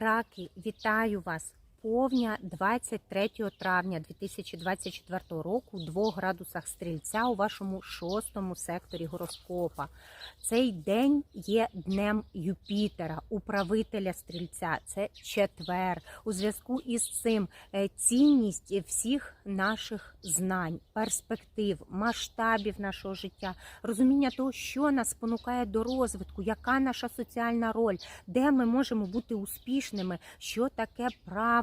Раки, вітаю вас! Повня 23 травня 2024 року у 2 градусах стрільця у вашому шостому секторі гороскопа. Цей день є днем Юпітера, управителя стрільця. Це четвер. У зв'язку із цим е, цінність всіх наших знань, перспектив, масштабів нашого життя, розуміння того, що нас спонукає до розвитку, яка наша соціальна роль, де ми можемо бути успішними, що таке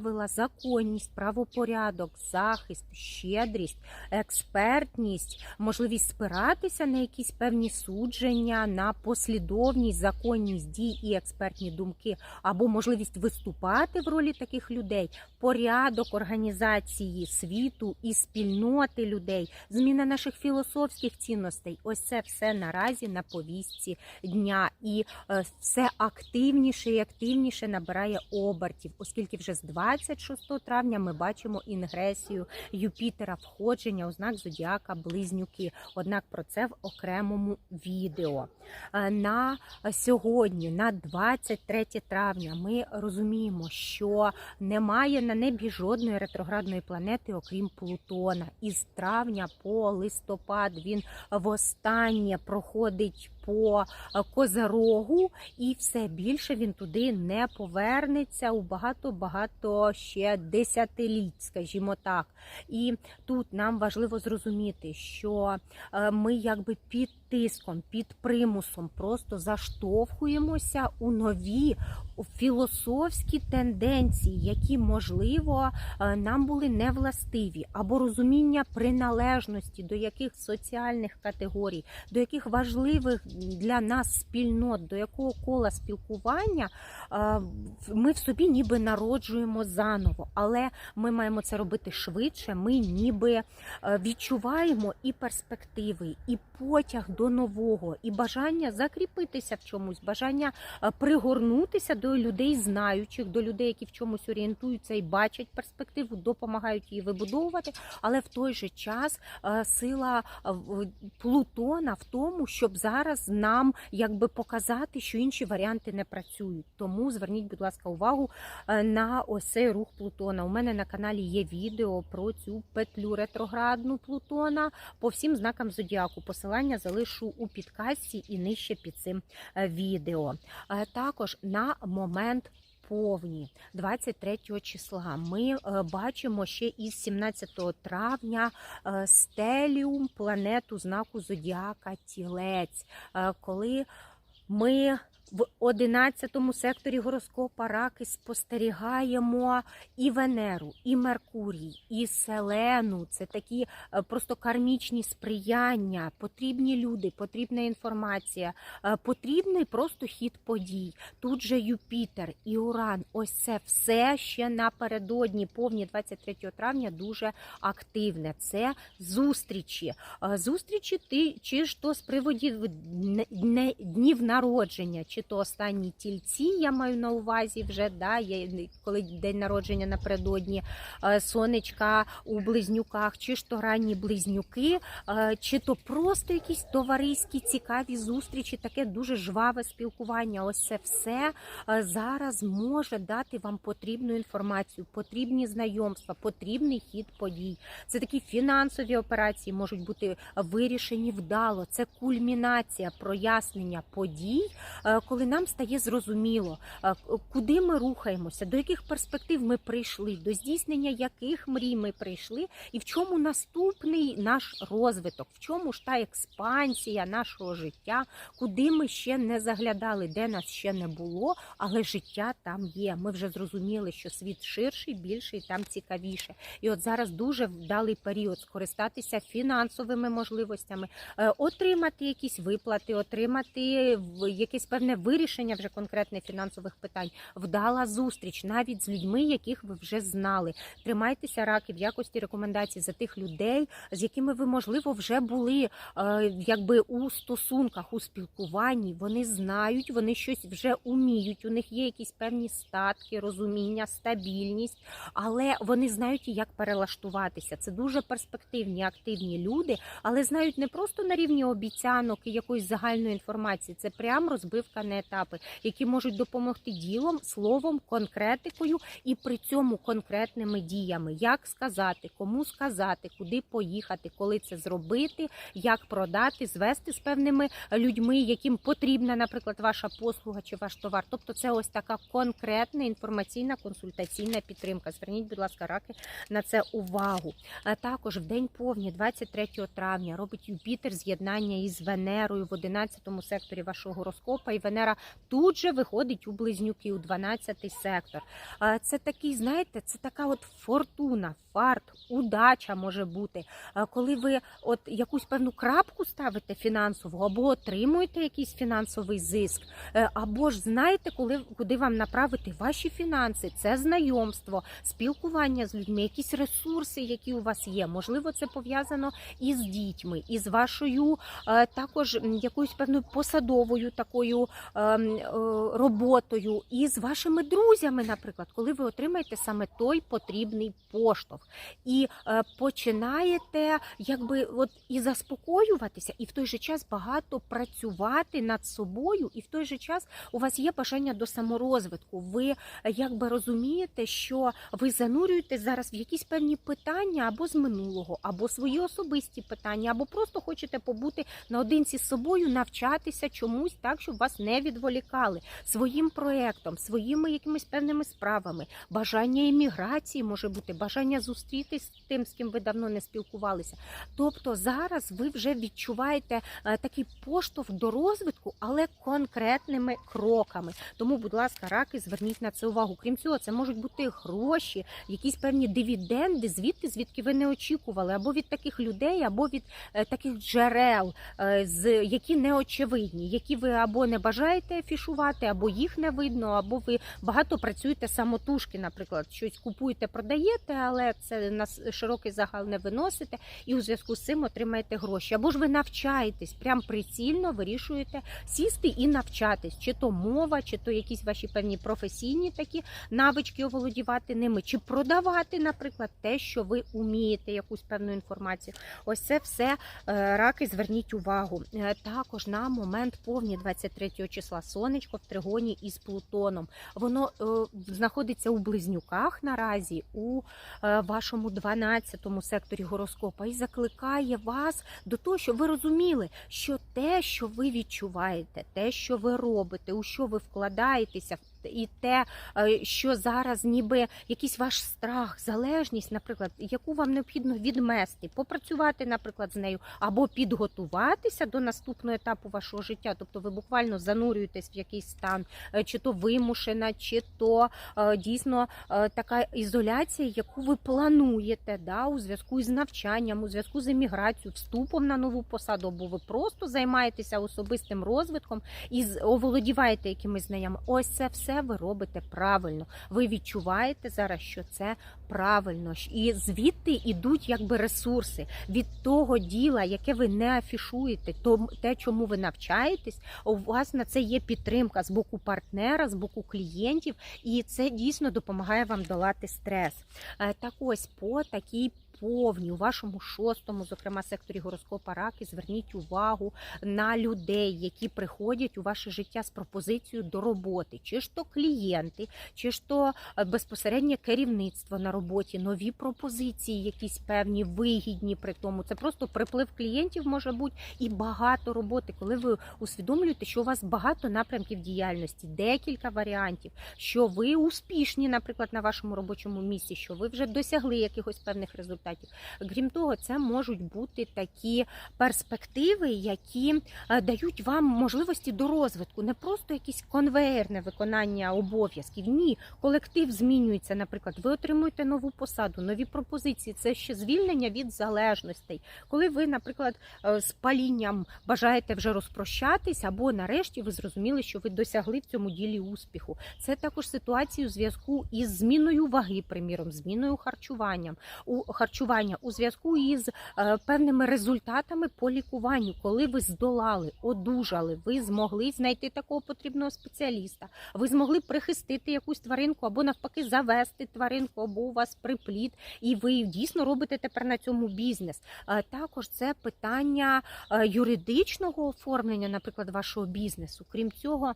правила, законність, правопорядок, захист, щедрість, експертність, можливість спиратися на якісь певні судження, на послідовність, законність дій і експертні думки, або можливість виступати в ролі таких людей, порядок організації світу і спільноти людей, зміна наших філософських цінностей. Ось це все наразі на повістці дня, і е, все активніше і активніше набирає обертів, оскільки вже з 26 травня ми бачимо інгресію Юпітера, входження у знак зодіака Близнюки. Однак про це в окремому відео. Е, На сьогодні, на 23 травня, ми розуміємо, що немає на небі жодної ретроградної планети, окрім Плутона. Із травня по листопад він востаннє проходить по е, Козерогу, і все більше він туди не повернеться у багато-багато ще десятиліть, скажімо так. І тут нам важливо зрозуміти, що е, ми якби під тиском, під примусом просто заштовхуємося у нові філософські тенденції, які можливо е, нам були невластиві, або розуміння приналежності до яких соціальних категорій, до яких важливих для нас спільнот, до якого кола спілкування е, ми в собі ніби народжуємо заново, але ми маємо це робити швидше. Ми ніби е, відчуваємо і перспективи, і потяг до нового, і бажання закріпитися в чомусь, бажання е, пригорнутися до людей знаючих, до людей, які в чомусь орієнтуються і бачать перспективу, допомагають її вибудовувати. Але в той же час е, сила е, Плутона в тому, щоб зараз нам якби показати, що інші варіанти не працюють. Тому зверніть, будь ласка, увагу на ось цей рух Плутона. У мене на каналі є відео про цю петлю ретроградну Плутона по всім знакам зодіаку. Посилання залишу у підкасті і нижче під цим е, відео. Е, Також на момент. Повні 23 числа ми е, бачимо ще із 17 травня стеліум планету знаку Зодіака Тілець, коли ми в 11 секторі гороскопа раки спостерігаємо і Венеру, і Меркурій, і Селену. Це такі е, просто кармічні сприяння, потрібні люди, потрібна інформація, е, потрібний просто хід подій. Тут же Юпітер і Уран. Ось це все ще напередодні, повні 23 травня, дуже активне. Це зустрічі. Е, Зустрічі ти чи ж то з приводів днів народження, чи то останні тільці, я маю на увазі вже да, є, коли день народження напередодні е, сонечка у близнюках, чи ж то ранні близнюки, е, чи то просто якісь товариські цікаві зустрічі, таке дуже жваве спілкування. Ось це все е, зараз може дати вам потрібну інформацію, потрібні знайомства, потрібний хід подій. Це такі фінансові операції можуть бути вирішені вдало. Це кульмінація прояснення подій, коли нам стає зрозуміло, куди ми рухаємося, до яких перспектив ми прийшли, до здійснення яких мрій ми прийшли, і в чому наступний наш розвиток, в чому ж та експансія нашого життя, куди ми ще не заглядали, де нас ще не було, але життя там є. Ми вже зрозуміли, що світ ширший, більший, там цікавіше. І от зараз дуже вдалий період скористатися фінансовими можливостями, е, отримати якісь виплати, отримати якесь певне вирішення вже конкретних фінансових питань. Вдала зустріч навіть з людьми, яких ви вже знали. Тримайтеся раки в якості рекомендацій за тих людей, з якими ви можливо вже були е, якби у стосунках, у спілкуванні. Вони знають, вони щось вже уміють. У них є якісь певні статки, розуміння, стабільність, але вони знають як перелаштуватися. Це дуже перспективні, активні люди, але знають не просто на рівні обіцянок і якоїсь загальної інформації. Це прям розбивка плани, етапи, які можуть допомогти ділом, словом, конкретикою і при цьому конкретними діями. Як сказати, кому сказати, куди поїхати, коли це зробити, як продати, звести з певними людьми, яким потрібна, наприклад, ваша послуга чи ваш товар. Тобто, це ось така конкретна інформаційна консультаційна підтримка. Зверніть, будь ласка, раки на це увагу. А також в день повні, 23 травня, робить Юпітер з'єднання із Венерою в 11 секторі вашого гороскопа, і Венера тут же виходить у близнюки, у 12 сектор. Це такий, знаєте, це така от фортуна, фарт, удача може бути. Коли ви от якусь певну крапку ставите фінансову, або отримуєте якийсь фінансовий зиск, е, або ж знаєте, коли куди вам направити ваші фінанси, це знайомство, спілкування з людьми, якісь ресурси, які у вас є. Можливо, це пов'язано із дітьми, із вашою е, також якоюсь певною посадовою такою ем, е, роботою, і з вашими друзями, наприклад, коли ви отримаєте саме той потрібний поштовх і е, починаєте якби от і заспокоюватися, і в той же час багато працювати над собою, і в той же час у вас є бажання до саморозвитку. Ви е, якби розумієте, що ви занурюєтесь зараз в якісь певні питання або з минулого, або свої особисті питання, або просто хочете побути наодинці з собою, навчатися чомусь так, щоб вас не відволікали своїм проектом, своїми якимись певними справами, бажання еміграції може бути, бажання зустрітись з тим, з ким ви давно не спілкувалися. Тобто зараз ви вже відчуваєте е, такий поштовх до розвитку, але конкретними кроками. Тому, будь ласка, раки, зверніть на це увагу. Крім цього, це можуть бути гроші, якісь певні дивіденди, звідти, звідки ви не очікували, або від таких людей, або від е, таких джерел, е, з які не очевидні, які ви або не бажаєте афішувати, або їх не видно, або ви багато працюєте самотужки, наприклад, щось купуєте, продаєте, але це на широкий загал не виносите, і у зв'язку з цим отримаєте гроші. Або ж ви навчаєтесь, прям прицільно вирішуєте сісти і навчатись, чи то мова, чи то якісь ваші певні професійні такі навички оволодівати ними, чи продавати, наприклад, те, що ви умієте, якусь певну інформацію. Ось це все е, раки. Зверніть увагу. Е, Також на момент повні 23 числа сонечко в тригоні із Плутоном. Воно е, знаходиться у близнюках наразі у вашому 12 секторі гороскопа і закликає вас до того, щоб ви розуміли, що те, що ви відчуваєте, те, що ви робите, у що ви вкладаєтеся, і те, е, що зараз ніби якийсь ваш страх, залежність, наприклад, яку вам необхідно відмести, попрацювати, наприклад, з нею, або підготуватися до наступного етапу вашого життя. Тобто ви буквально занурюєтесь в якийсь стан, е, чи то вимушена, чи то е, дійсно така ізоляція, яку ви плануєте да, у зв'язку із навчанням, у зв'язку з еміграцією, вступом на нову посаду, або ви просто займаєтеся особистим розвитком і оволодіваєте якимись знаннями. Ось це все ви робите правильно. Ви відчуваєте зараз, що це правильно. І звідти йдуть якби ресурси від того діла, яке ви не афішуєте, то те, чому ви навчаєтесь, у вас на це є підтримка з боку партнера, з боку клієнтів, і це дійсно допомагає вам долати стрес. Е, Так ось по такій повні у вашому шостому, зокрема секторі гороскопа раки, зверніть увагу на людей, які приходять у ваше життя з пропозицією до роботи, чи ж то клієнти, чи ж то е, безпосереднє керівництво на роботі, нові пропозиції, якісь певні вигідні при тому. Це просто приплив клієнтів може бути і багато роботи, коли ви усвідомлюєте, що у вас багато напрямків діяльності, декілька варіантів, що ви успішні, наприклад, на вашому робочому місці, що ви вже досягли якихось певних результатів. Крім того, це можуть бути такі перспективи, які е, дають вам можливості до розвитку, не просто якесь конвейерне виконання обов'язків. Ні, колектив змінюється. Наприклад, ви отримуєте нову посаду, нові пропозиції. Це ще звільнення від залежностей. Коли ви, наприклад, е, з палінням бажаєте вже розпрощатись, або нарешті ви зрозуміли, що ви досягли в цьому ділі успіху. Це також ситуації у зв'язку із зміною ваги, приміром, зміною харчуванням у харчуванням харчування у зв'язку із е, певними результатами по лікуванню, коли ви здолали, одужали, ви змогли знайти такого потрібного спеціаліста, ви змогли прихистити якусь тваринку або навпаки завести тваринку, або у вас приплід, і ви дійсно робите тепер на цьому бізнес. Е, Також це питання е, юридичного оформлення, наприклад, вашого бізнесу. Крім цього,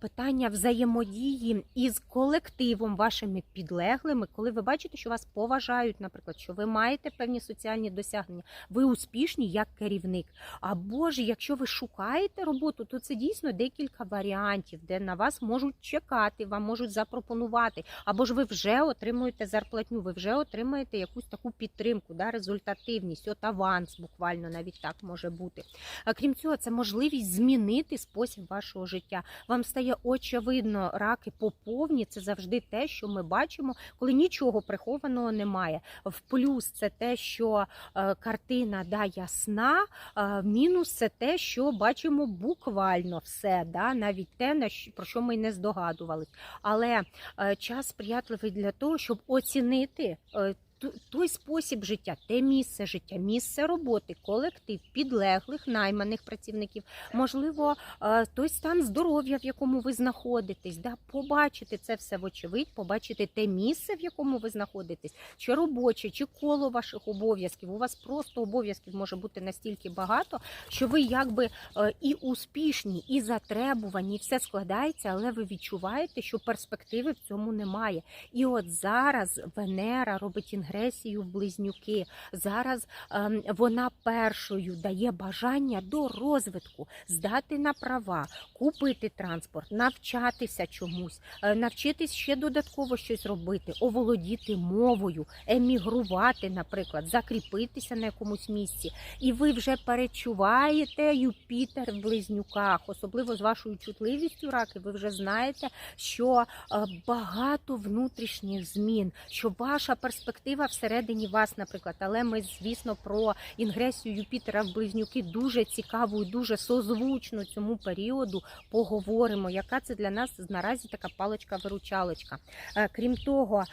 питання взаємодії із колективом, вашими підлеглими, коли ви бачите, що вас поважають, наприклад, що ви маєте певні соціальні досягнення, ви успішні як керівник. Або ж якщо ви шукаєте роботу, то це дійсно декілька варіантів, де на вас можуть чекати, вам можуть запропонувати, або ж ви вже отримуєте зарплатню, ви вже отримаєте якусь таку підтримку, да, результативність, от аванс, буквально навіть так може бути. Крім цього, це можливість змінити спосіб вашого життя. Вам стає очевидно, раки поповні це завжди те, що ми бачимо, коли нічого прихованого немає. В плюс це те, що е, картина да, ясна, е, мінус це те, що бачимо буквально все, да, навіть те, про що ми не здогадувались. Але е, час сприятливий для того, щоб оцінити. Той спосіб життя, те місце життя, місце роботи, колектив, підлеглих, найманих працівників, можливо, е, той стан здоров'я, в якому ви знаходитесь, да, побачити це все вочевидь, побачити те місце, в якому ви знаходитесь, чи робоче, чи коло ваших обов'язків. У вас просто обов'язків може бути настільки багато, що ви якби е, і успішні, і затребувані, і все складається, але ви відчуваєте, що перспективи в цьому немає. І от зараз Венера робить інгресію в близнюки. Зараз ем, вона першою дає бажання до розвитку, здати на права, купити транспорт, навчатися чомусь, е, навчитись ще додатково щось робити, оволодіти мовою, емігрувати, наприклад, закріпитися на якомусь місці. І ви вже перечуваєте Юпітер в близнюках, особливо з вашою чутливістю раки. Ви вже знаєте, що е, багато внутрішніх змін, що ваша перспектива всередині вас, наприклад. Але ми, звісно, про інгресію Юпітера в близнюки дуже цікаву і дуже созвучно цьому періоду поговоримо. Яка це для нас наразі така паличка-виручалочка? Е, Крім того.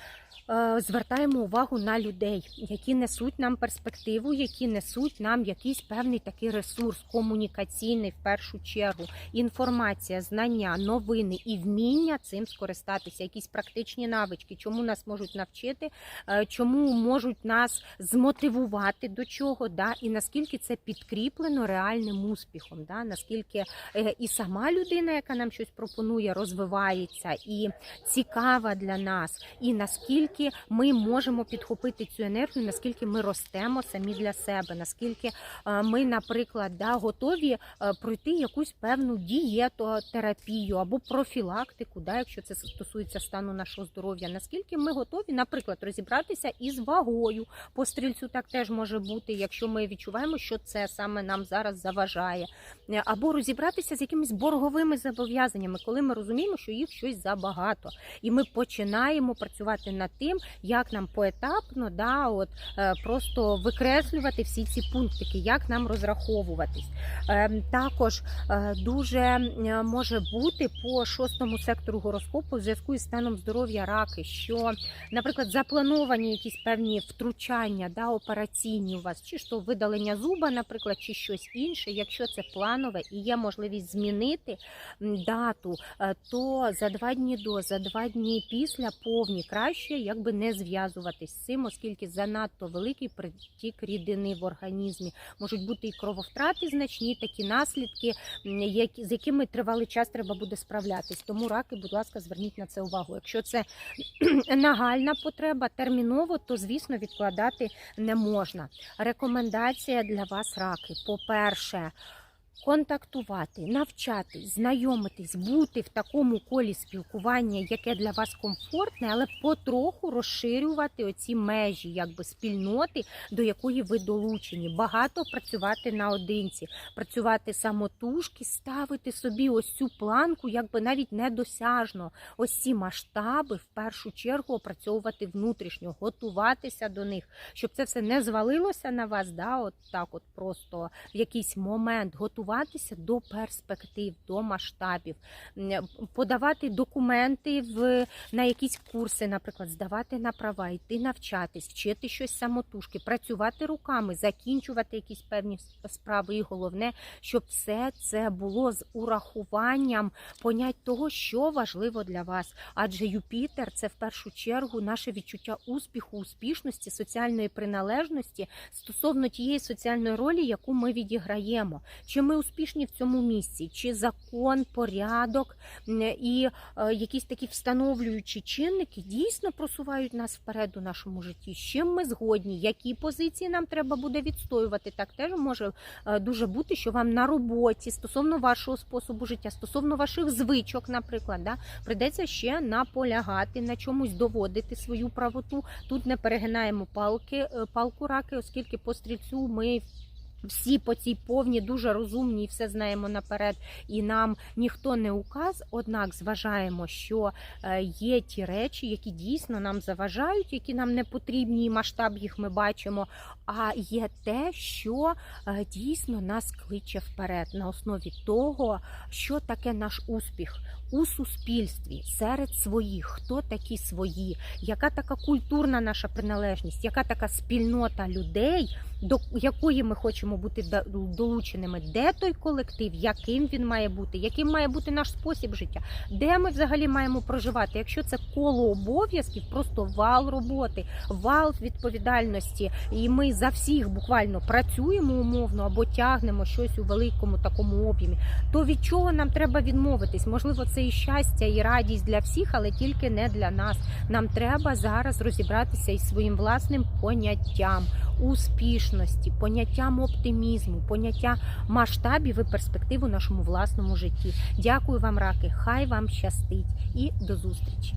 Е, Звертаємо увагу на людей, які несуть нам перспективу, які несуть нам якийсь певний такий ресурс комунікаційний в першу чергу, інформація, знання, новини і вміння цим скористатися, якісь практичні навички, чому нас можуть навчити, е, чому можуть нас змотивувати до чого, да, і наскільки це підкріплено реальним успіхом, да, наскільки е, і сама людина, яка нам щось пропонує, розвивається і цікава для нас, і наскільки ми можемо підхопити цю енергію, наскільки ми ростемо самі для себе, наскільки е, ми, наприклад, да, готові е, пройти якусь певну дієтотерапію або профілактику, да, якщо це стосується стану нашого здоров'я, наскільки ми готові, наприклад, розібратися із вагою. По стрільцю, так теж може бути, якщо ми відчуваємо, що це саме нам зараз заважає, Е, або розібратися з якимись борговими зобов'язаннями, коли ми розуміємо, що їх щось забагато, і ми починаємо працювати над тим, як нам поетапно да, от, е, просто викреслювати всі ці пунктики, як нам розраховуватись. Е, Також е, дуже може бути по шостому сектору гороскопу в зв'язку із станом здоров'я раки, що, наприклад, заплановані якісь певні втручання да, операційні у вас, чи то видалення зуба, наприклад, чи щось інше. Якщо це планове і є можливість змінити дату, е, то за два дні до, за два дні після повні краще якби не зв'язуватись з цим, оскільки занадто великий притік рідини в організмі. Можуть бути і крововтрати значні, такі наслідки, з якими тривалий час треба буде справлятись. Тому раки, будь ласка, зверніть на це увагу. Якщо це нагальна потреба терміново, то звісно відкладати не можна. Рекомендація для вас раки. По-перше, контактувати, навчатись, знайомитись, бути в такому колі спілкування, яке для вас комфортне, але потроху розширювати оці межі, якби спільноти, до якої ви долучені. Багато працювати наодинці, працювати самотужки, ставити собі ось цю планку, якби навіть недосяжно. Ось ці масштаби в першу чергу опрацьовувати внутрішньо, готуватися до них, щоб це все не звалилося на вас, да, от так, от просто в якийсь момент готувати готуватися до перспектив, до масштабів, подавати документи в на якісь курси, наприклад, здавати на права, йти навчатись, вчити щось самотужки, працювати руками, закінчувати якісь певні справи. І головне, щоб все це було з урахуванням понять того, що важливо для вас. Адже Юпітер це в першу чергу наше відчуття успіху, успішності, соціальної приналежності стосовно тієї соціальної ролі, яку ми відіграємо. Чи ми успішні в цьому місці, чи закон, порядок і е, якісь такі встановлюючі чинники дійсно просувають нас вперед у нашому житті. З чим ми згодні, які позиції нам треба буде відстоювати. Так теж може е, дуже бути, що вам на роботі стосовно вашого способу життя, стосовно ваших звичок, наприклад, да, прийдеться ще наполягати на чомусь доводити свою правоту. Тут не перегинаємо палки, е, палку раки, оскільки по стрільцю ми. Всі по цій повні дуже розумні і все знаємо наперед, і нам ніхто не указ. Однак зважаємо, що е, є ті речі, які дійсно нам заважають, які нам не потрібні, і масштаб їх ми бачимо. А є те, що е, дійсно нас кличе вперед на основі того, що таке наш успіх у суспільстві серед своїх, хто такі свої, яка така культурна наша приналежність, яка така спільнота людей, до якої ми хочемо бути долученими, де той колектив, яким він має бути, яким має бути наш спосіб життя, де ми взагалі маємо проживати. Якщо це коло обов'язків, просто вал роботи, вал відповідальності, і ми за всіх буквально працюємо умовно або тягнемо щось у великому такому об'ємі, то від чого нам треба відмовитись? Можливо, це і щастя, і радість для всіх, але тільки не для нас. Нам треба зараз розібратися із своїм власним поняттям успішності, поняттям оптимізму, поняття масштабів і перспектив у нашому власному житті. Дякую вам, раки! Хай вам щастить і до зустрічі!